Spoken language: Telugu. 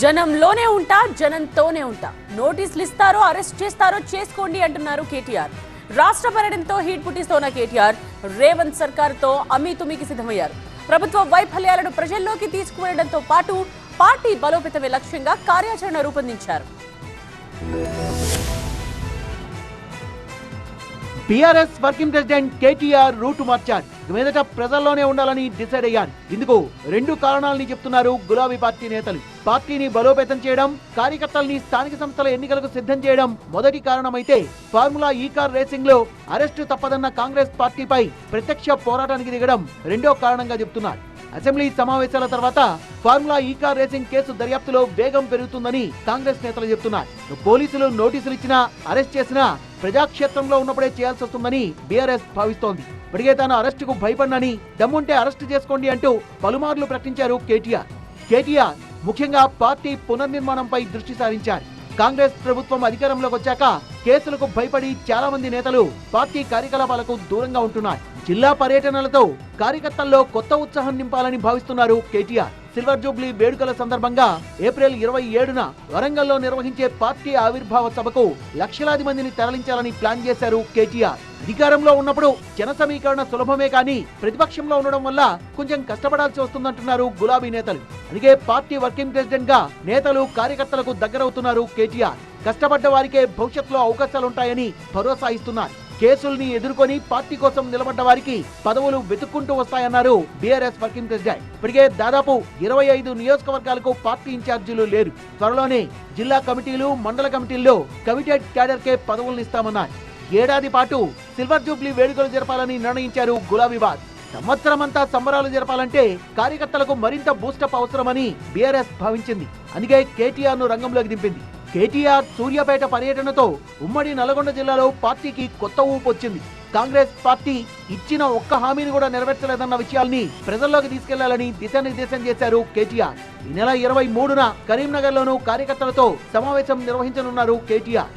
జనంలోనే ఉంటా జనంతోనే ఉంటా. నోటీసులు ఇస్తారో అరెస్ట్ చేస్తారో చేసుకోండి అంటున్నారు కేటీఆర్. రాష్ట్ర పర్యటనతో హీట్ పుట్టిస్తోన్న కేటీఆర్ రేవంత్ సర్కార్తో అమీతుమీకి సిద్ధమయ్యారు. ప్రభుత్వ వైఫల్యాలను ప్రజల్లోకి తీసుకువెళ్ళడంతో పాటు పార్టీ బలోపేతమే లక్ష్యంగా కార్యాచరణ రూపొందించారు. BRS working president KTR route మార్చారు. మీదట ప్రజల్లోనే ఉండాలని డిసైడ్ అయ్యారు. ఇందుకు రెండు కారణాలని చెప్తున్నారు గులాబీ పార్టీ నేతలు. పార్టీని బలోపేతం చేయడం కార్యకర్తల్ని స్థానిక సంస్థల ఎన్నికలకు సిద్ధం చేయడం మొదటి కారణమైతే ఫార్ములా ఈ కార్ రేసింగ్లో అరెస్టు తప్పదన్న కాంగ్రెస్ పార్టీపై ప్రత్యక్ష పోరాటానికి దిగడం రెండో కారణంగా చెప్తున్నారు. అసెంబ్లీ సమావేశాల తర్వాత formula E car racing case దర్యాప్తులో వేగం పెరుగుతుందని కాంగ్రెస్ నేతలు చెప్తున్నారు. పోలీసులు నోటీసులు ఇచ్చినా అరెస్ట్ చేసినా ప్రజాక్షేత్రంలో ఉన్నప్పుడే చేయాల్సి వస్తుందని బీఆర్ఎస్ భావిస్తోంది. ఇప్పటికే తాను అరెస్టుకు భయపడినని దమ్ముంటే అరెస్టు చేసుకోండి అంటూ పలుమార్లు ప్రకటించారు కేటీఆర్. కేటీఆర్ ముఖ్యంగా పార్టీ పునర్నిర్మాణంపై దృష్టి సారించారు. కాంగ్రెస్ ప్రభుత్వం అధికారంలోకి వచ్చాక కేసులకు భయపడి చాలా మంది నేతలు పార్టీ కార్యకలాపాలకు దూరంగా ఉంటున్నారు జిల్లా పర్యటనలతో కార్యకర్తల్లో కొత్త ఉత్సాహం నింపాలని భావిస్తున్నారు కేటీఆర్. సిల్వర్ జూబ్లీ వేడుకల సందర్భంగా ఏప్రిల్ ఇరవై ఏడున వరంగల్లో నిర్వహించే పార్టీ ఆవిర్భావ సభకు లక్షలాది మందిని తరలించాలని ప్లాన్ చేశారు కేటీఆర్. అధికారంలో ఉన్నప్పుడు జన సమీకరణ సులభమే కానీ ప్రతిపక్షంలో ఉండడం వల్ల కొంచెం కష్టపడాల్సి వస్తుందంటున్నారు గులాబీ నేతలు. అందుకే పార్టీ వర్కింగ్ ప్రెసిడెంట్గా నేతలు కార్యకర్తలకు దగ్గరవుతున్నారు కేటీఆర్. కష్టపడ్డ వారికే భవిష్యత్తులో అవకాశాలుంటాయని భరోసా ఇస్తున్నారు. కేసుల్ని ఎదుర్కొని పార్టీ కోసం నిలబడ్డ వారికి పదవులు వెతుక్కుంటూ వస్తాయన్నారు బీఆర్ఎస్ వర్కింగ్ ప్రెసిడెంట్. ఇప్పటికే దాదాపు ఇరవై ఐదు నియోజకవర్గాలకు పార్టీ ఇన్ఛార్జీలు లేరు. త్వరలోనే జిల్లా కమిటీలు మండల కమిటీల్లో కమిటెడ్ క్యాడర్ కే పదవులను ఇస్తామన్నారు. ఏడాది పాటు సిల్వర్ జూబ్లీ వేడుకలు జరపాలని నిర్ణయించారు గులాబీబాద్ సంవత్సరమంతా సంబరాలు జరపాలంటే కార్యకర్తలకు మరింత బూస్టప్ అవసరమని బీఆర్ఎస్ భావించింది. అందుకే కేటీఆర్ను రంగంలోకి దింపింది. కేటీఆర్ సూర్యాపేట పర్యటనతో ఉమ్మడి నల్గొండ జిల్లాలో పార్టీకి కొత్త ఊపు వచ్చింది. కాంగ్రెస్ పార్టీ ఇచ్చిన ఒక్క హామీని కూడా నెరవేర్చలేదన్న విషయాల్ని ప్రజల్లోకి తీసుకెళ్ళాలని దిశానిర్దేశం చేశారు కేటీఆర్. ఈ నెల ఇరవై మూడున కరీంనగర్ లోను కార్యకర్తలతో సమావేశం నిర్వహించనున్నారు కేటీఆర్.